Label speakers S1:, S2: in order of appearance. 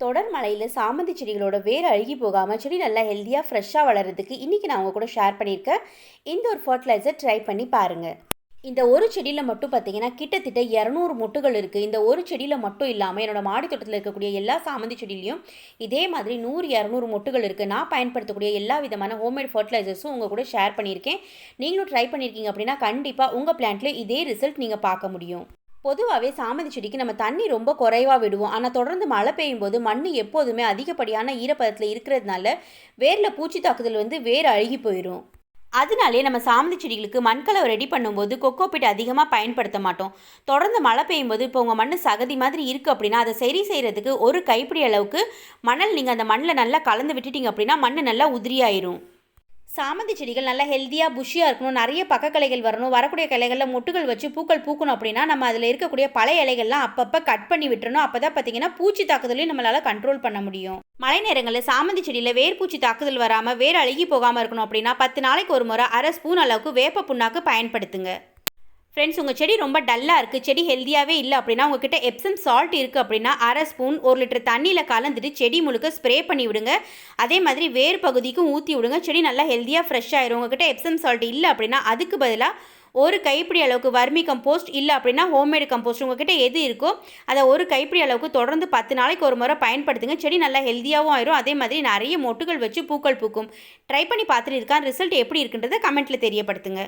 S1: தொடர் மலையில் சாமந்தி செடிகளோட வேர் அழுகி போகாமல் செடி நல்லா ஹெல்த்தியாக ஃப்ரெஷ்ஷாக வளர்கிறதுக்கு இன்றைக்கி நான் உங்கள் கூட ஷேர் பண்ணியிருக்கேன். இந்த ஒரு ஃபர்டிலைசர் ட்ரை பண்ணி பாருங்கள் இந்த ஒரு செடியில் மட்டும் பார்த்தீங்கன்னா கிட்டத்தட்ட இரநூறு மொட்டுகள் இருக்குது இந்த ஒரு செடியில் மட்டும் இல்லாமல் என்னோடய மாடி தோட்டத்தில் இருக்கக்கூடிய எல்லா சாமந்தி செடியிலையும் இதே மாதிரி நூறு இரநூறு மொட்டுகள் இருக்குது நான் பயன்படுத்தக்கூடிய எல்லா விதமான ஹோம்மேட் ஃபர்டிலைசர்ஸும் உங்கள் கூட ஷேர் பண்ணியிருக்கேன். நீங்களும் ட்ரை பண்ணியிருக்கீங்க அப்படின்னா கண்டிப்பாக உங்கள் பிளான்ட்டில் இதே ரிசல்ட் நீங்கள் பார்க்க முடியும். பொதுவாகவே சாமந்தி செடிக்கு நம்ம தண்ணி ரொம்ப குறைவாக விடுவோம். ஆனால் தொடர்ந்து மழை பெய்யும் போது மண் எப்போதுமே அதிகப்படியான ஈரப்பதத்தில் இருக்கிறதுனால வேரில் பூச்சி தாக்குதல் வந்து வேர் அழுகி போயிடும் அதனாலே நம்ம சாமந்தி செடிகளுக்கு மண்கலவை ரெடி பண்ணும்போது கொக்கோபிட் அதிகமாக பயன்படுத்த மாட்டோம். தொடர்ந்து மழை பெய்யும் போது இப்போ உங்கள் மண் சகதி மாதிரி இருக்குது அப்படின்னா அதை சரி செய்கிறதுக்கு ஒரு கைப்பிடி அளவுக்கு மணல் நீங்கள் அந்த மண்ணில் நல்லா கலந்து விட்டுட்டீங்க அப்படின்னா மண் நல்லா உதிரியாயிரும். சாமந்தி செடிகள் நல்லா ஹெல்த்தியாக புஷியாக இருக்கணும். நிறைய பக்கக்கலைகள் வரணும். வரக்கூடிய கிளைகளில் மொட்டுகள் வச்சு பூக்கள் பூக்கணும் அப்படின்னா நம்ம அதில் இருக்கக்கூடிய பழைய இலைகள்லாம் அப்பப்போ கட் பண்ணி விட்டுறணும். அப்போ தான் பார்த்தீங்கன்னா பூச்சி தாக்குதலையும் நம்மளால் கண்ட்ரோல் பண்ண முடியும். மழை நேரங்களில் சாமந்தி செடியில் வேர் பூச்சி தாக்குதல் வராமல் வேர் அழுகி போகாமல் இருக்கணும் அப்படின்னா பத்து நாளைக்கு ஒரு முறை அரை ஸ்பூன் அளவுக்கு வேப்ப புண்ணாக்கு பயன்படுத்துங்க. ஃப்ரெண்ட்ஸ் உங்கள் செடி ரொம்ப டல்லாக இருக்குது செடி ஹெல்த்தியாகவே இல்லை அப்படின்னா உங்ககிட்ட எப்சம் சால்ட் இருக்குது அப்படின்னா அரை ஸ்பூன் ஒரு லிட்டர் தண்ணியில் கலந்துட்டு செடி முழுக்க ஸ்ப்ரே பண்ணி விடுங்க. அதே மாதிரி வேர் பகுதிக்கும் ஊற்றி விடுங்க. செடி நல்லா ஹெல்த்தியாக ஃப்ரெஷ் ஆயிரும். உங்ககிட்ட எப்சம் சால்ட் இல்லை அப்படின்னா அதுக்கு பதிலாக ஒரு கைப்பிடி அளவுக்கு வர்மி கம்போஸ்ட் இல்லை அப்படின்னா ஹோம்மேடு கம்போஸ்ட் உங்ககிட்ட எது இருக்கோ அதை ஒரு கைப்பிடி அளவுக்கு தொடர்ந்து பத்து நாளைக்கு ஒரு முறை பயன்படுத்துங்க. செடி நல்லா ஹெல்த்தியாகவும் ஆயிரும். அதே மாதிரி நிறைய மொட்டுகள் வச்சு பூக்கள் பூக்கும். ட்ரை பண்ணி பார்த்துட்டு இருக்கான். ரிசல்ட் எப்படி இருக்குன்றதை கமெண்ட்டில் தெரியப்படுத்துங்க.